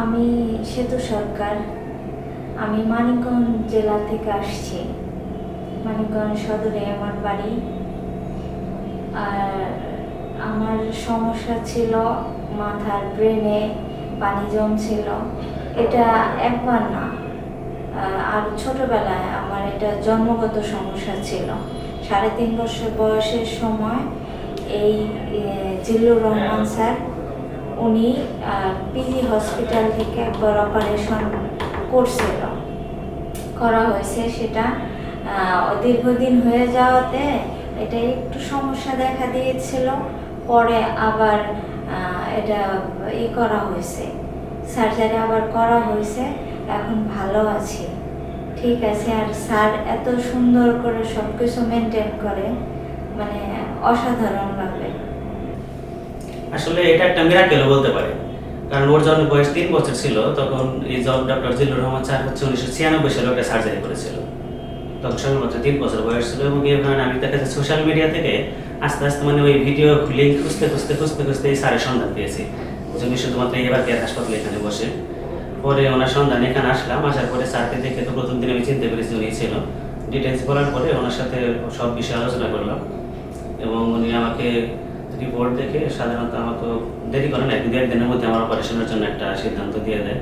আমি সেতু সরকার। আমি মানিকগঞ্জ জেলা থেকে আসছি। মানিকগঞ্জ সদরে আমার বাড়ি। আর আমার সমস্যা ছিল, মাথার ব্রেনে পানি জমছিল। এটা একবার না আর ছোটবেলায় আমার এটা জন্মগত সমস্যা ছিল। সাড়ে তিন বছর বয়সের সময় এই জিল্লুর রহমান স্যার উনি পিজি হসপিটাল থেকে একবার অপারেশন করছিল করা হয়েছে সেটা। দীর্ঘদিন হয়ে যাওয়াতে এটা একটু সমস্যা দেখা দিয়েছিল। পরে আবার এটা ই করা হয়েছে। সার্জারি আবার করা হয়েছে। এখন ভালো আছি। ঠিক আছে, আর স্যার এত সুন্দর করে সব কিছু মেনটেন করে মানে অসাধারণভাবে। আসলে এটা একটা মিরাকেলও বলতে পারে। কারণ ওর যখন বয়স তিন বছর ছিল, তখন এই job doctor Zillur Rahman sir হচ্ছে উনিশশো ছিয়ানব্বই সালে ওকে সার্জারি করেছিল। তখন সবেমাত্র তিন বছর বয়স ছিল এবং এই কারণে আমি তার কাছে সোশ্যাল মিডিয়া থেকে আস্তে আস্তে মানে ওই ভিডিও লিঙ্ক খুঁজতে খুঁজতে খুঁজতে খুঁজতে এই স্যারের সন্ধান পেয়েছি। যিনি শুধুমাত্র এবার কেয়ার হাসপাতালে এখানে বসে। পরে ওনার সন্ধানে এখানে আসলাম, আসার পরে স্যারকে দেখে তো প্রথম দিন আমি চিনতে পেরেছি উনি ছিল। ডিটেলস বলার পরে ওনার সাথে সব বিষয়ে আলোচনা করলাম এবং উনি আমাকে রিপোর্ট দেখে, সাধারণত আমাকে দেরি করে না দু একদিনের মধ্যে আমার অপারেশনের জন্য একটা সিদ্ধান্ত দিয়ে দেয়।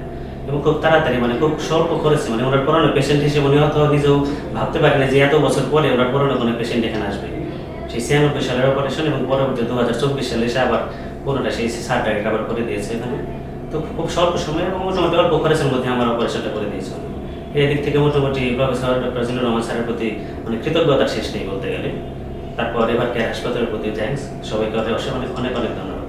এবং খুব তাড়াতাড়ি মানে খুব স্বল্প খরচে মানে ওনার পুরনো পেশেন্ট হিসেবে উনি হয়তো নিজেও ভাবতে পারেন যে এত বছর পরে ওনার পুরনো কোনো পেশেন্ট এখানে আসবে। সেই ছিয়ানব্বই সালের অপারেশন এবং পরবর্তী দু হাজার চব্বিশ সালে এসে আবার পুরোটা সেই সার্জারি আবার করে দিয়েছে এখানে। তো খুব স্বল্প সময় এবং মোটামুটি অল্প খরচের মধ্যে আমার অপারেশনটা করে দিয়েছে। উনি। এই দিক থেকে মোটামুটি প্রফেসর ডক্টর জিলুর রহমান স্যারের প্রতি মানে কৃতজ্ঞতার শেষ নেই বলতে গেলে। তারপর এবার কেয়ার হাসপাতালের প্রতি থ্যাংকস সবাইকে অনেক অনেক অনেক ধন্যবাদ।